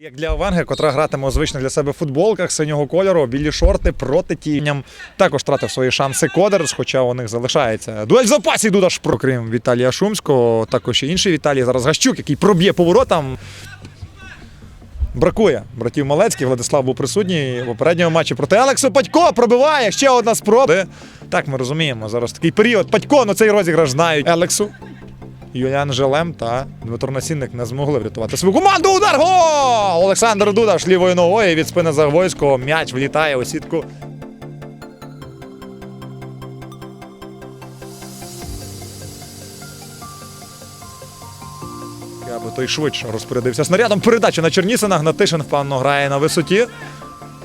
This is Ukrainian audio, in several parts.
Як для Овенги, котра гратиме у звичних для себе футболках синього кольору, білі шорти проти тінням. Також втратив свої шанси Кодерс, хоча у них залишається. Дуель в запасі Дудаш, крім Віталія Шумського, також і інший Віталій. Зараз Гащук, який проб'є поворотом. Бракує братів Малецьких. Владислав був присутній у попередньому матчі проти Алексу. Падько пробиває. Ще одна спроба. Так, ми розуміємо. Зараз такий період. Падько на цей розіграш знають Елексу. Юліан Желем та Дмитро Насінник не змогли врятувати свою команду. Удар! Гол! Олександр Дудаш лівою ногою від спини Загвойського. М'яч влітає у сітку. Аби той швидше розпорядився снарядом. Передача на Чернісина. Гнатишин впевнено грає на висоті.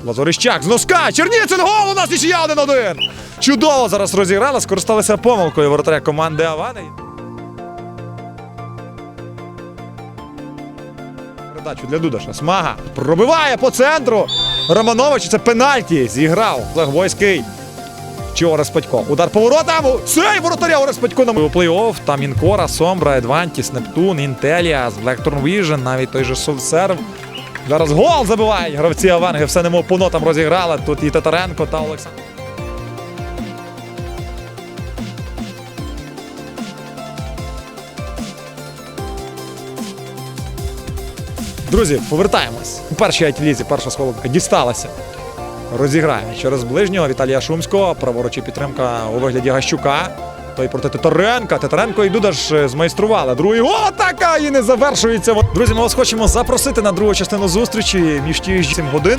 Лазорищак з носка. Черніцин гол! У нас нічия 1-1. Чудово зараз розіграли, скористалися помилкою воротаря команди Авани. Передачу для Дудаша. Смага пробиває по центру. Романович це пенальті. Зіграв Легвойський. Чи Орес Патько. Удар поворотом. Цей воротаря Орес Патько на плей-офф. Там Інкора, Сомбра, Едвантіс, Нептун, Інтеліас, Blackthorn Vision, навіть той же Совсерв. Зараз гол забивають гравці Аванги. Все немов по нотам розіграли. Тут і Татаренко та Олександр. Друзі, повертаємось. У першій айті-лізі перша схолодка дісталася. Розіграє через ближнього Віталія Шумського. Праворучі підтримка у вигляді Гащука. Той проти Титаренка. Титаренко і Дудаш е, змайстрували. Другий атака і не завершується. Друзі, ми вас хочемо запросити на другу частину зустрічі між ті 7 годин.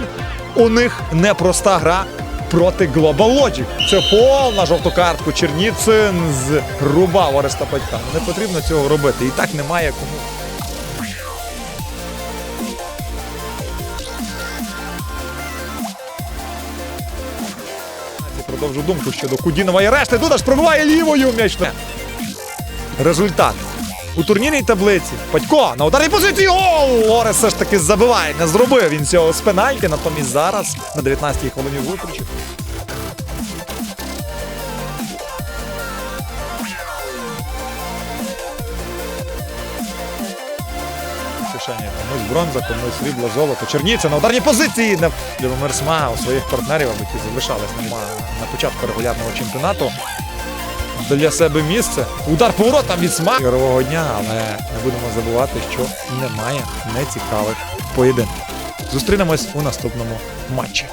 У них непроста гра проти Global Logic. Це повна жовту картку. Черніцин зрубав Ореста Патька. Не потрібно цього робити. І так немає кому. Продовжу думку щодо Кудінової решти. Дудаш пробиває лівою м'яч. Результат. У турнірній таблиці Патько на ударній позиції. Гол! Орес все ж таки забиває. Не зробив він цього з пенальті. Натомість зараз на 19-й хвилині зустрічі. Кишені комусь бронза, комусь срібло, золото. Черніця на ударній позиції. Любомир Смага у своїх партнерів, аби ті залишались на початку регулярного чемпіонату. Для себе місце. Удар поворотом від Сма. Ігрового дня, але не будемо забувати, що немає нецікавих поєдинків. Зустрінемось у наступному матчі.